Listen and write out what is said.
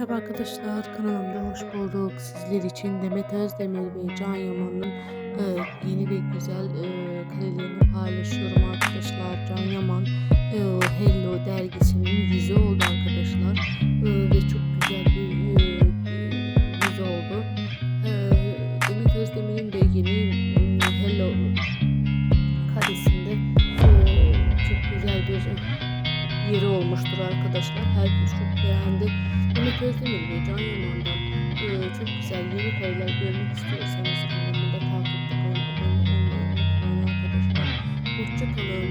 Merhaba arkadaşlar kanalımda hoş bulduk. Sizler için Demet Özdemir ve Can Yaman'ın e, yeni ve güzel e, karelerini paylaşıyorum arkadaşlar. Can Yaman e, Hello dergisinin yüzü oldu arkadaşlar E, ve çok güzel bir e, yüzü oldu. E, Demet Özdemir'in de yeni m, Hello karesinde e, çok güzel bir yeri olmuştur arkadaşlar. Herkes çok beğendi. Özdemir ve Can Yaman'dan e, çok güzel yeni kareler görmek istiyorsanız kanalımda takipte kalın, abone olmayı unutmayın arkadaşlar. Hoşçakalın.